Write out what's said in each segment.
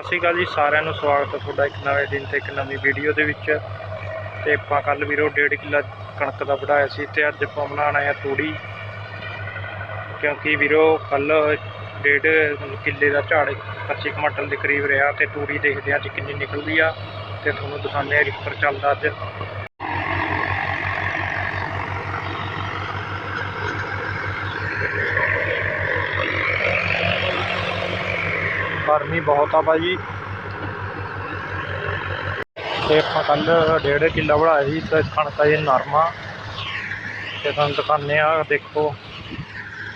ਸਤਿ ਸ਼੍ਰੀ ਅਕਾਲ ਜੀ, ਸਾਰਿਆਂ ਨੂੰ ਸਵਾਗਤ ਹੈ ਤੁਹਾਡਾ ਇੱਕ ਨਵੇਂ ਦਿਨ ਤੇ ਇੱਕ ਨਵੀਂ ਵੀਡੀਓ ਦੇ ਵਿੱਚ। ਤੇ ਆਪਾਂ ਕੱਲ ਵੀਰੋ ਡੇਢ ਕਿੱਲਾ ਕਣਕ ਦਾ ਵਢਾਇਆ ਸੀ ਤੇ ਅੱਜ ਆਪਾਂ ਬਣਾਉਣਾ ਹੈ ਤੂੜੀ। ਕਿਉਂਕਿ ਵੀਰੋ ਕੱਲ ਡੇਢ ਕਿੱਲੇ ਦਾ ਝਾੜ 25 ਕੁਇੰਟਲ ਦੇ ਕਰੀਬ ਰਿਹਾ ਤੇ ਤੂੜੀ ਦੇਖਦੇ ਹਾਂ ਅੱਜ ਕਿੰਨੀ ਨਿਕਲਦੀ ਆ। ਤੇ ਤੁਹਾਨੂੰ ਦਿਖਾਉਂਦੇ ਆ ਰਿਪਰ ਚੱਲਦਾ ਅੱਜ। ਗਰਮੀ ਬਹੁਤ ਆ ਭਾਜੀ। ਤੇ ਆਪਾਂ ਕੱਲ ਡੇਢ ਕਿੱਲਾ ਬਣਾਇਆ ਸੀ, ਤੇ ਕਣਕ ਇਹ ਨਰਮਾ ਤੇ ਤੁਹਾਨੂੰ ਦਿਖਾਉਂਦੇ ਆ, ਦੇਖੋ।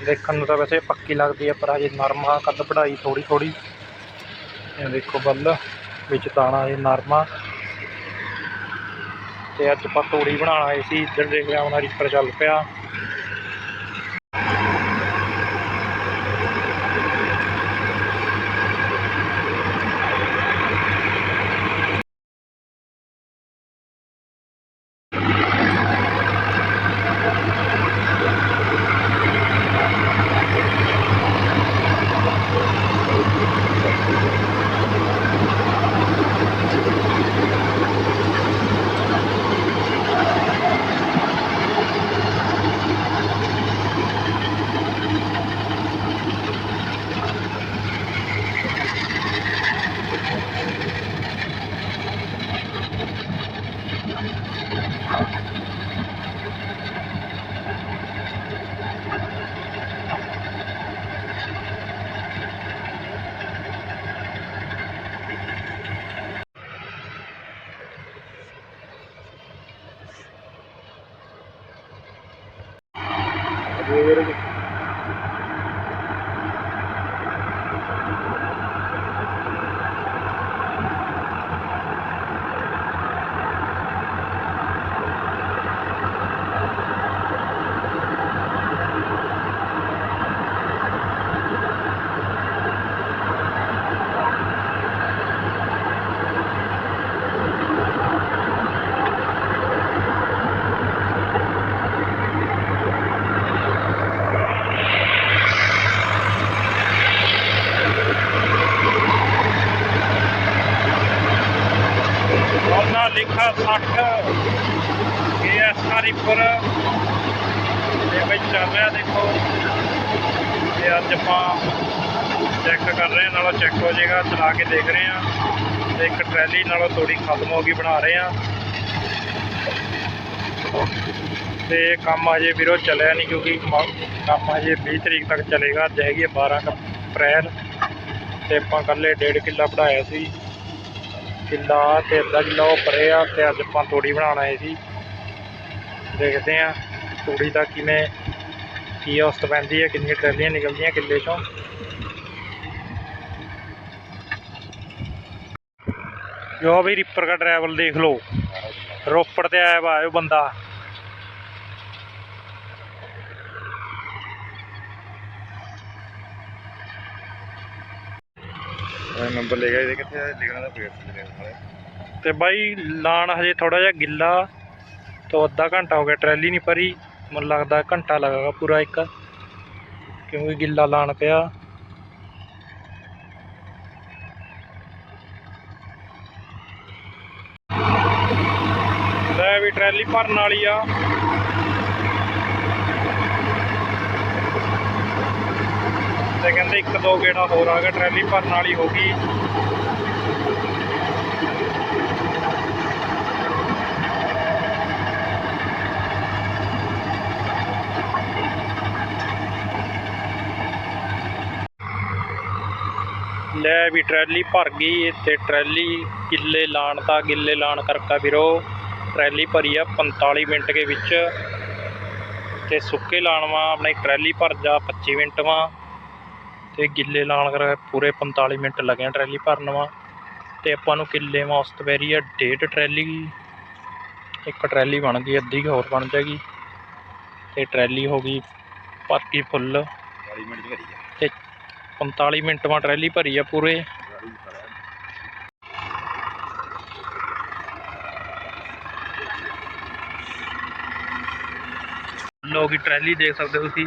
ਦੇਖਣ ਨੂੰ ਤਾਂ ਵੈਸੇ ਪੱਕੀ ਲੱਗਦੀ ਹੈ ਪਰ ਅਜੇ ਨਰਮਾ ਕੱਲ ਵਢਾਈ ਥੋੜੀ ਥੋੜੀ ਇਹ ਦੇਖੋ ਬੱਲ, ਵਿੱਚ ਦਾਣਾ ਇਹ ਨਰਮਾ ਤੇ ਅੱਜ ਆਪਾਂ ਤੋੜੀ ਬਣਾਉਣ ਆਏ ਸੀ, ਇੱਧਰ ਦੇਖ ਲਿਆ ਹੁਣ ਰੀਪਰ ਚੱਲ ਪਿਆ। അത് 60 ਇਹ ਸਾਰੀ ਪਰ ਇਹ ਵਿੱਚ ਚੱਲ ਰਿਹਾ ਦੇਖੋ ਤੇ ਅੱਜ ਆਪਾਂ ਚੈੱਕ ਕਰ ਰਹੇ ਹਾਂ, ਨਾਲੋਂ ਚੈੱਕ ਹੋ ਜਾਏਗਾ, ਚਲਾ ਕੇ ਦੇਖ ਰਹੇ ਹਾਂ। ਤੇ ਇੱਕ ਟਰੈਲੀ ਨਾਲੋਂ ਥੋੜੀ ਖਤਮ ਹੋ ਗਈ, ਬਣਾ ਰਹੇ ਹਾਂ। ਤੇ ਕੰਮ ਅਜੇ ਵੀਰੋ ਚੱਲਿਆ ਨਹੀਂ, ਕਿਉਂਕਿ ਕੰਮ ਅਜੇ 20 ਤਰੀਕ ਤੱਕ ਚੱਲੇਗਾ, ਅੱਜ ਹੈਗੀ 12 ਅਪ੍ਰੈਲ। ਤੇ ਆਪਾਂ ਕੱਲੇ 1.5 ਕਿੱਲਾ ਬਣਾਇਆ ਸੀ। ਕਿੱਲਾ ਤੇ ਅੱਧਾ ਕਿੱਲਾ ਉਹ ਪਰੇ ਆ, ਤੇ ਅੱਜ ਆਪਾਂ ਤੂੜੀ ਬਣਾਉਣ ਆਏ ਸੀ। ਦੇਖਦੇ ਆ ਤੂੜੀ ਦਾ ਕਿਵੇਂ, ਕੀ ਔਸਤ ਪੈਂਦੀ ਹੈ, ਕਿੰਨੀਆਂ ਟਰੈਲੀਆਂ ਨਿਕਲਦੀਆਂ ਕਿੱਲੇ ਚੋਂ। ਜੋ ਵੀ ਰਿਪਰ ਦਾ ਡਰਾਈਵਰ ਦੇਖ ਲਓ, ਰੋਪੜ ਤੇ ਆਇਆ ਵਾ ਇਹ ਬੰਦਾ। ਨੰਬਰ ਲੈ ਗਿਆ ਇਹਦੇ ਕਿੱਥੇ ਲਿਖਣਾ ਦਾ ਪੇੜ ਤੇ ਨਾਲੇ ਤੇ ਬਾਈ, ਲਾਣ ਹਜੇ ਥੋੜਾ ਜਿਹਾ ਗਿੱਲਾ, ਤੋਂ ਅੱਧਾ ਘੰਟਾ ਹੋ ਗਿਆ ਟਰੈਲੀ ਨਹੀਂ ਭਰੀ। ਮੈਨੂੰ ਲੱਗਦਾ ਘੰਟਾ ਲੱਗੇਗਾ ਪੂਰਾ ਇੱਕ। ਕਿਉਂਕਿ ਗਿੱਲਾ ਲਾਣ ਪਿਆ। ਲੈ ਵੀ ਟਰੈਲੀ ਭਰਨ ਵਾਲੀ ਆ। ਤੇ ਕਹਿੰਦੇ ਇੱਕ ਦੋ ਗੇੜਾ ਹੋਰ ਆ ਗਿਆ, ਟਰੈਲੀ ਭਰਨ ਵਾਲੀ ਹੋ ਗਈ। ਲੈ ਵੀ ਟਰੈਲੀ ਭਰ ਗਈ ਤੇ ਟਰੈਲੀ ਕਿੱਲੇ ਲਾਣ ਦਾ ਗਿੱਲੇ ਲਾਣ ਕਰਕਾ ਵੀਰੋ, ਟਰੈਲੀ ਭਰੀ ਆ 45 ਮਿੰਟ ਦੇ ਵਿੱਚ। ਤੇ ਸੁੱਕੇ ਲਾਣ ਵਾ ਆਪਣੀ ਟਰੈਲੀ ਭਰ ਜਾ 25 ਮਿੰਟ ਵਾ। ਤੇ ਗਿੱਲੇ ਲਾਣ ਕਰ ਪੂਰੇ 45 ਮਿੰਟ ਲੱਗੇ ਟਰੈਲੀ ਭਰਨ ਵਾ। ਤੇ ਆਪਾਂ ਨੂੰ ਕਿੱਲੇ ਵਾ ਔਸਤ ਪੈ ਰਹੀ ਆ ਡੇਢ ਟਰੈਲੀ। ਇੱਕ ਟਰੈਲੀ ਬਣ ਗਈ ਅੱਧੀ ਕੁ ਹੋਰ ਬਣ ਜਾਏਗੀ। ਤੇ ਟਰੈਲੀ ਹੋ ਗਈ ਗਈ ਫੁੱਲ। 40 ਮਿੰਟ ਚ ਭਰੀ ਆ। ਤੇ 45 ਮਿੰਟ ਮਾ ਟਰੈਲੀ ਭਰੀ ਆ ਪੂਰੇ। ਗਾੜੀ ਸਾਰਾ ਲੋ ਕੀ ਟਰੈਲੀ ਦੇਖ ਸਕਦੇ ਹੋ ਤੁਸੀਂ।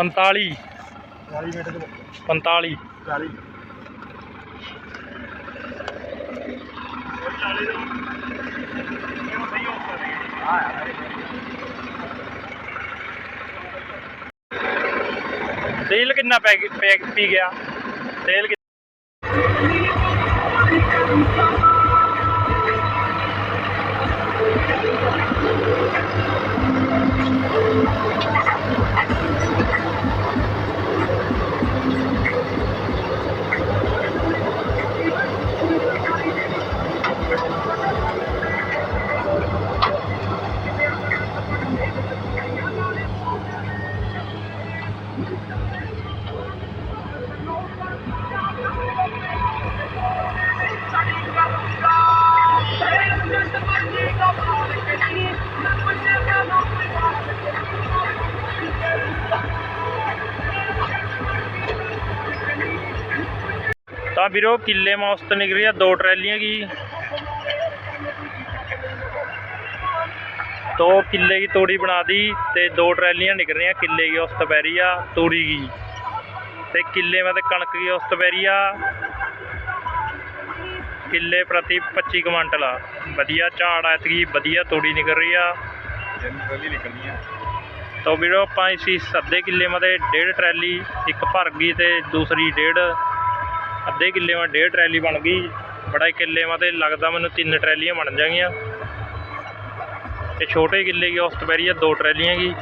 ਪੰਤਾਲੀ। 40 ਮਿੰਟ ਦੇ ਪੰਤਾਲੀ। 40 ਤੇਲ ਕਿੰਨਾ ਪੈ ਗਿਆ- ਪੈ- ਪੀ ਗਿਆ? ਤੇਲ ਤਾਂ ਵੀਰੋ, ਕਿੱਲੇ ਮੌਸਤ ਨਿਕਲ ਰਹੀਆਂ ਦੋ ਟਰੈਲੀਆਂ ਕੀ? ਦੋ ਕਿੱਲੇ ਦੀ ਤੋੜੀ ਬਣਾ ਦੀ ਤੇ ਦੋ ਟਰੈਲੀਆਂ ਨਿਕਲ ਰਹੀਆਂ, ਕਿੱਲੇ ਦੀ ਔਸਤ ਪੈ ਰਹੀ ਆ, ਤੋੜੀ ਦੀ ਤੇ ਕਿੱਲੇ ਮਤੇ ਕਣਕ ਦੀ ਔਸਤ ਪੈ ਰਹੀ ਆ? ਕਿੱਲੇ ਪ੍ਰਤੀ 25 ਕੁਇੰਟਲ ਆ। ਵਧੀਆ ਝਾੜ ਐਤਕੀ ਵਧੀਆ ਤੋੜੀ ਨਿਕਲ ਰਹੀ ਆ। ਜਨ ਪਹਿਲੀ ਨਿਕਲਣੀ ਹੈ ਤਾਂ ਵੀਰੋ, ਆਪਾਂ ਇਸੀ ਅੱਧੇ ਕਿੱਲੇ ਮਤੇ ਡੇਢ ਟਰੈਲੀ, ਇੱਕ ਭਰ ਗਈ ਤੇ ਦੂਸਰੀ ਡੇਢ। ਅੱਧੇ ਕਿੱਲੇ ਮਾ ਡੇਢ ਟਰੈਲੀ ਬਣ ਗਈ। ਬੜਾ ਕਿੱਲੇ ਮਤੇ ਲੱਗਦਾ ਮੈਨੂੰ ਤਿੰਨ ਟਰੈਲੀਆਂ ਬਣ ਜਾਣਗੀਆਂ। ਤੇ ਛੋਟੇ ਕਿੱਲੇ ਦੀ ਉਸ ਪੈ ਆ ਦੋ ਟਰੈਲੀਆਂ ਕੀ।